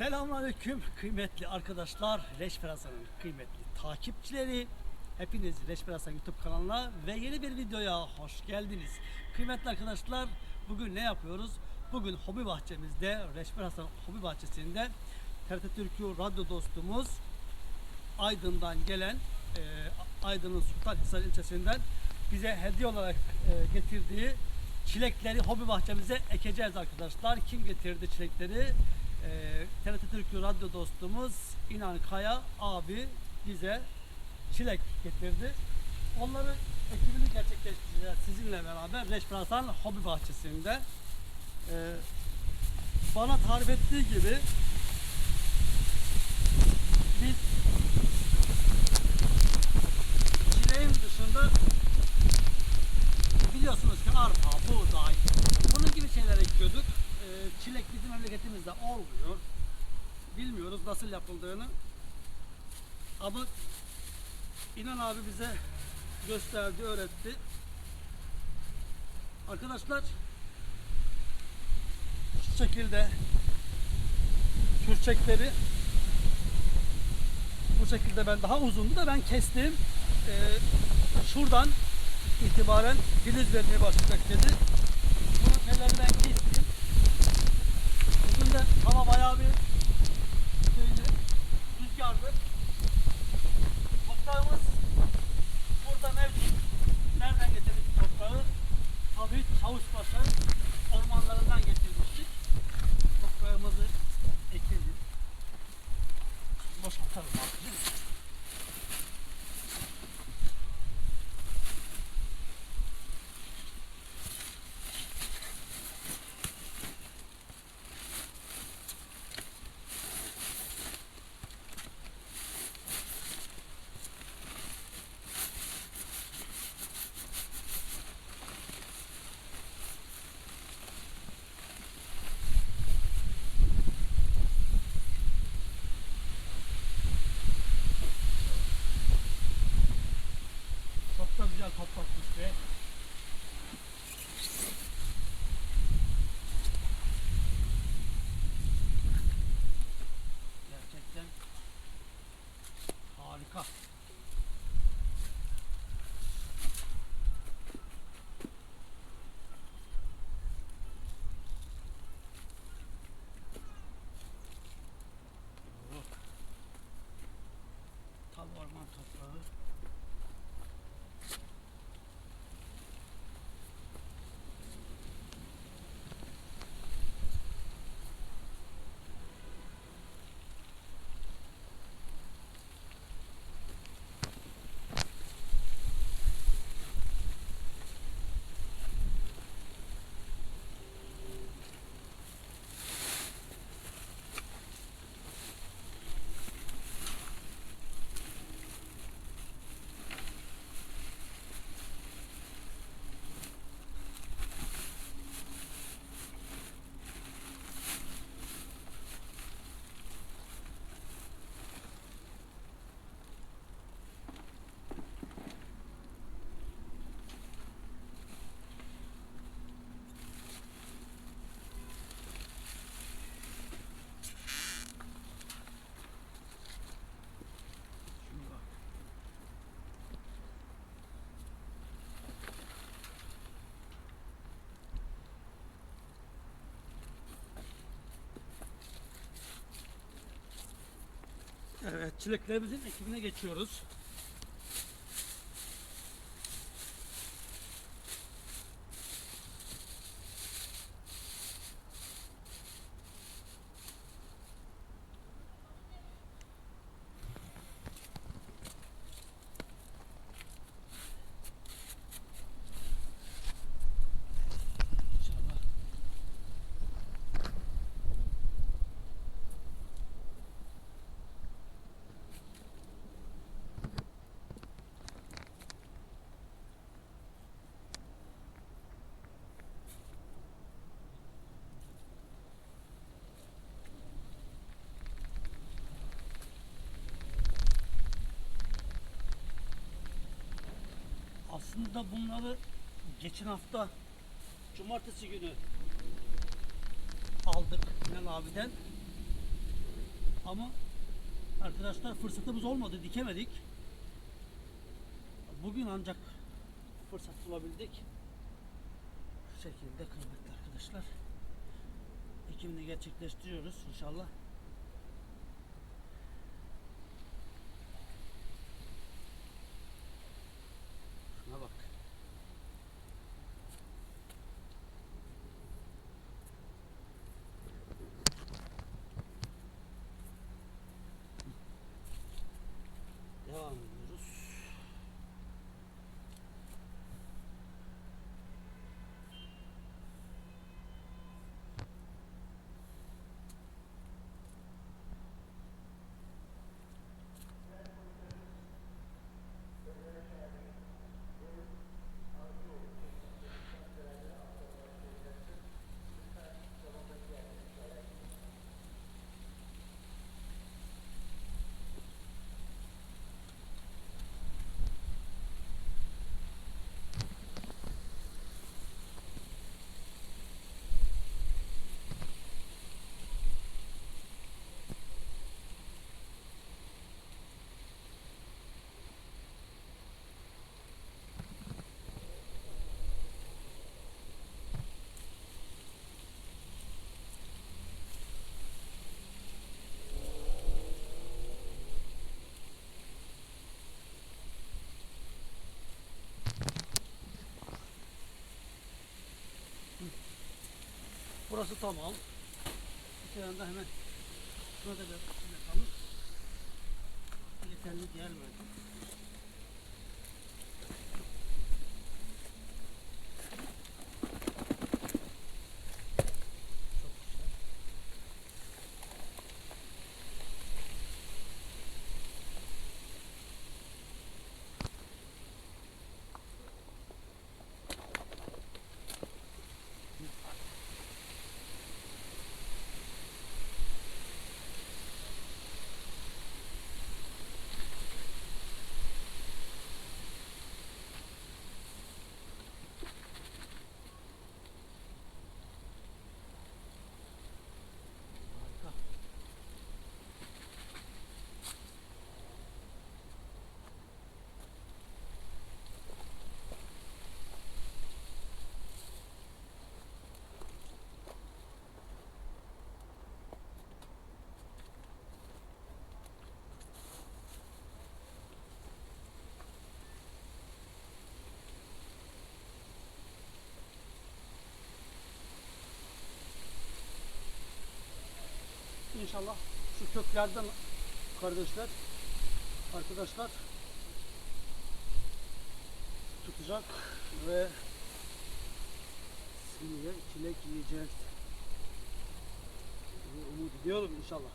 Selamünaleyküm kıymetli arkadaşlar, Reşber Hasan'ın kıymetli takipçileri. Hepiniz Reşber Hasan YouTube kanalına ve yeni bir videoya hoş geldiniz. Kıymetli arkadaşlar, bugün ne yapıyoruz? Bugün hobi bahçemizde, Reşber Hasan hobi bahçesinde TRT Türkü radyo dostumuz Aydın'dan gelen, e, Aydın'ın Sultanhisar ilçesinden bize hediye olarak e, getirdiği çilekleri hobi bahçemize ekeceğiz arkadaşlar. Kim getirdi çilekleri? E, TRT Türkü radyo dostumuz İnan Kaya abi bize çilek getirdi. Onları ekibini gerçekleştireceğiz sizinle beraber Reşber Hasan Hobi Bahçesi'nde. E, bana tarif ettiği gibi biz nasıl yapıldığını. Ama İnan abi bize gösterdi, öğretti. Arkadaşlar şu şekilde kürçekleri bu şekilde ben daha uzundu da ben kestim. Ee, şuradan itibaren filiz vermeye başlayacak dedi. Bunu tellerinden kestim. Bugün de hava bayağı bir Toprağımız burada orman toprağı. Evet, çileklerimizin ekimine geçiyoruz. İnşallah. Aslında bunları geçen hafta cumartesi günü aldık Sinan abiden. Ama arkadaşlar fırsatımız olmadı, dikemedik. Bugün ancak fırsat bulabildik. Şu şekilde kıymetli arkadaşlar. Ekimini gerçekleştiriyoruz inşallah. Long. Burası tamam. Bir tane de hemen şurada da yapalım. Yeterli gelmedi. İnşallah şu köklerden kardeşler, arkadaşlar tutacak ve seneye çilek yiyeceğiz. Umut ediyorum inşallah.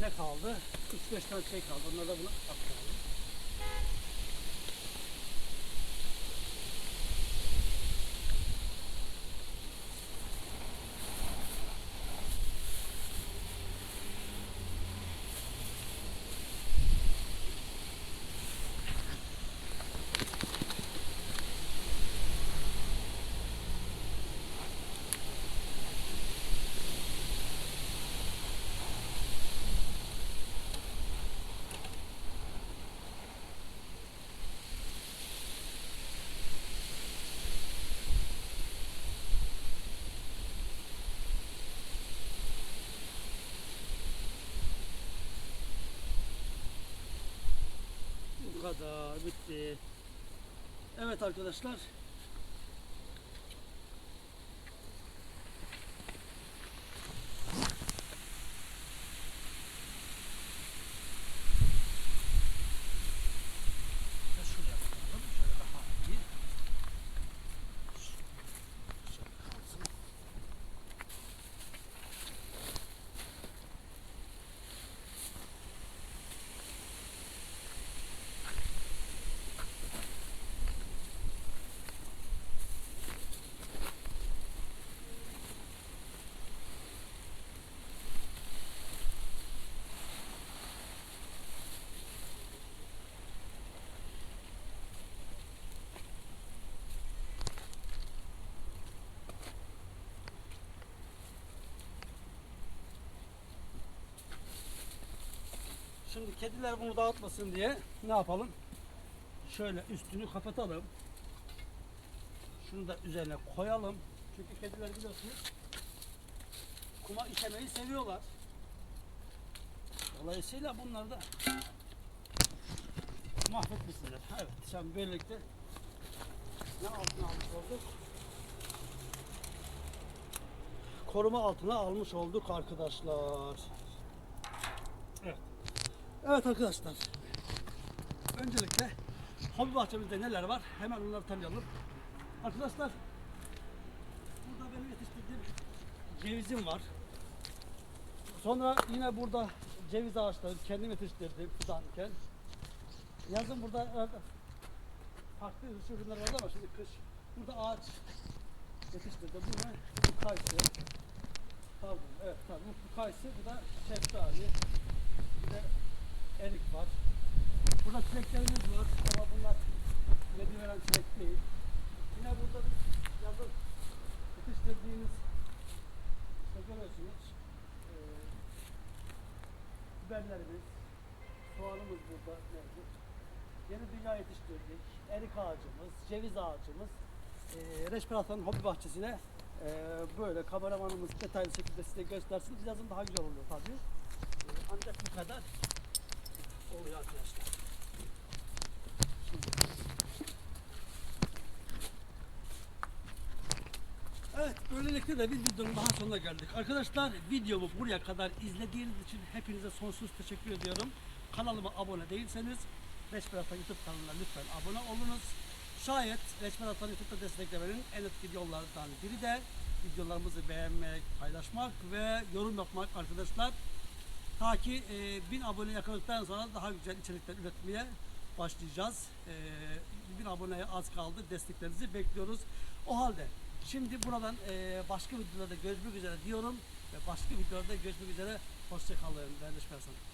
Ne kaldı? 3-5 tane şey kaldı. Onları da buna aktaralım. Bu kadar bitti. Evet arkadaşlar. Şimdi kediler bunu dağıtmasın diye ne yapalım? Şöyle üstünü kapatalım. Şunu da üzerine koyalım. Çünkü kediler biliyorsunuz kuma işemeyi seviyorlar. Dolayısıyla bunları da mahvetmişsinler. Evet, şimdi böylelikle ne altına almış olduk? Koruma altına almış olduk arkadaşlar. Evet. Arkadaşlar. Öncelikle hobi bahçemizde neler var? Hemen onları tanıyalım. Arkadaşlar burada benim yetiştirdiğim cevizim var. Sonra yine burada ceviz ağaçları kendim yetiştirdim fidanken. Yazın burada farklı ürünler vardı ama şimdi kış burada ağaç yetiştirdim. Bu ne? Bu kayısı. Pardon, evet bu, bu kayısı, bu da şeftali. Bir de erik var. Burada çileklerimiz var ama bunlar yedi veren çilek değil. Yine burada yazın yetiştirdiğimiz işte görüyorsunuz eee biberlerimiz, soğanımız burada mevcut. Yeni dünya yetiştirdik. Erik ağacımız, ceviz ağacımız. Eee Reşperat'ın hobi bahçesine eee, böyle kameramanımız detaylı şekilde size göstersin. Yazın daha güzel oluyor tabii. Eee, ancak bu kadar oluyor arkadaşlar. Evet, böylelikle de bir videonun daha sonuna geldik. Arkadaşlar videomu buraya kadar izlediğiniz için hepinize sonsuz teşekkür ediyorum. Kanalıma abone değilseniz Reşberat'a YouTube kanalına lütfen abone olunuz. Şayet Reşberat'a YouTube'da desteklemenin en etkili yollarından biri de videolarımızı beğenmek, paylaşmak ve yorum yapmak arkadaşlar. Ta ki e, 1000 abone yakaladıktan sonra daha güzel içerikler üretmeye başlayacağız. E, 1000 aboneye az kaldı. Desteklerinizi bekliyoruz. O halde şimdi buradan e, başka videolarda görüşmek üzere diyorum ve başka videolarda görüşmek üzere. Hoşçakalın. Ben Hasan.